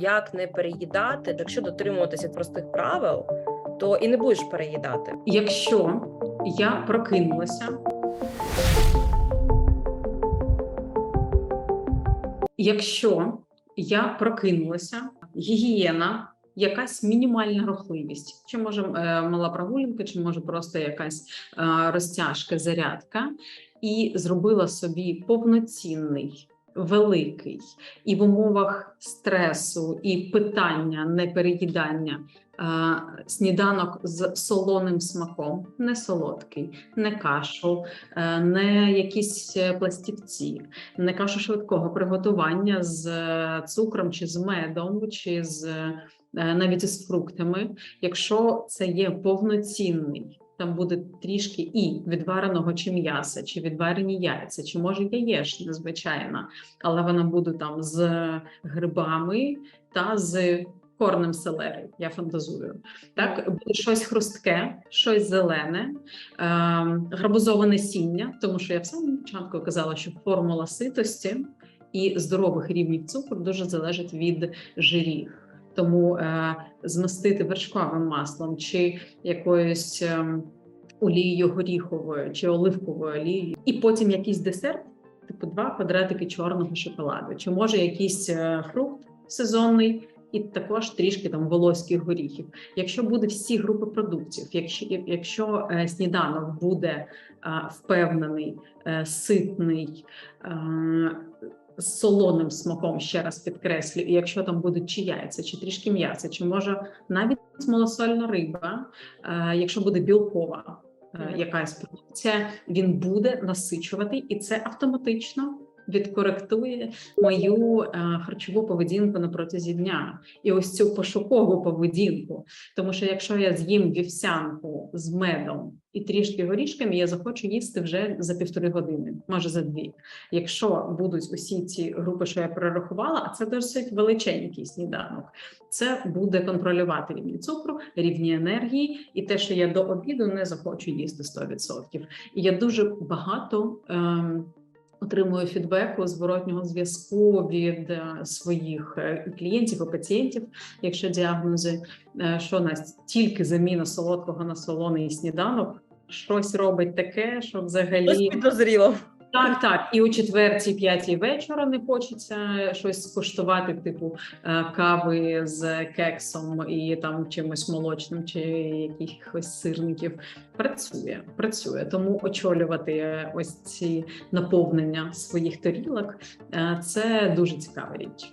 як не переїдати, якщо дотримуватися простих правил, то і не будеш переїдати. Якщо я прокинулася, якщо я прокинулася, гігієна, якась мінімальна рухливість, чи може е, мала прогулянка, чи може просто якась е, розтяжка, зарядка, і зробила собі повноцінний. Великий і в умовах стресу і питання непереїдання е, сніданок з солоним смаком, не солодкий, не кашу, е, не якісь е, пластівці, не кашу швидкого приготування з цукром чи з медом, чи з навіть із фруктами. Якщо це є повноцінний. Там буде трішки і відвареного чи м'яса, чи відварені яйця, чи може яєчня, звичайно, але вона буде там з грибами та з корнем селери. Я фантазую. Так, буде щось хрустке, щось зелене, е, гарбузоване сіння, тому що я в самому початку казала, що формула ситості і здорових рівнів цукру дуже залежить від жирів. Тому е, змастити вершковим маслом чи якоюсь е, олією горіховою чи оливковою олією, і потім якийсь десерт, типу два квадратики чорного шоколаду, чи може якийсь е, фрукт сезонний. І також трішки там волоських горіхів. Якщо буде всі групи продуктів, якщо якщо е, сніданок буде е, впевнений, е, ситний, з солоним смаком, ще раз підкреслю, і якщо там будуть чи яйця, чи трішки м'яса, чи може навіть малосольна риба, якщо буде білкова якась продукція, він буде насичувати, і це автоматично відкоректує мою е, харчову поведінку на протязі дня, і ось цю пошукову поведінку. Тому що якщо я з'їм вівсянку з медом і трішки горішками, я захочу їсти вже за півтори години, може за дві. Якщо будуть усі ці групи, що я перерахувала, а це досить величенький сніданок, це буде контролювати рівні цукру, рівні енергії, і те, що я до обіду не захочу їсти 100%. І я дуже багато. Ем, Отримую фідбеку зворотнього зв'язку від е, своїх е, клієнтів і пацієнтів, якщо діагнози, е, що нас тільки заміна солодкого на солоний сніданок щось робить таке, що взагалі Щось підозріло. Так, так. І о четвертій, п'ятій вечора не хочеться щось скуштувати, типу е, кави з кексом і там чимось молочним, чи якихось сирників. Працює, працює. Тому очолювати ось ці наповнення своїх тарілок е, це дуже цікава річ.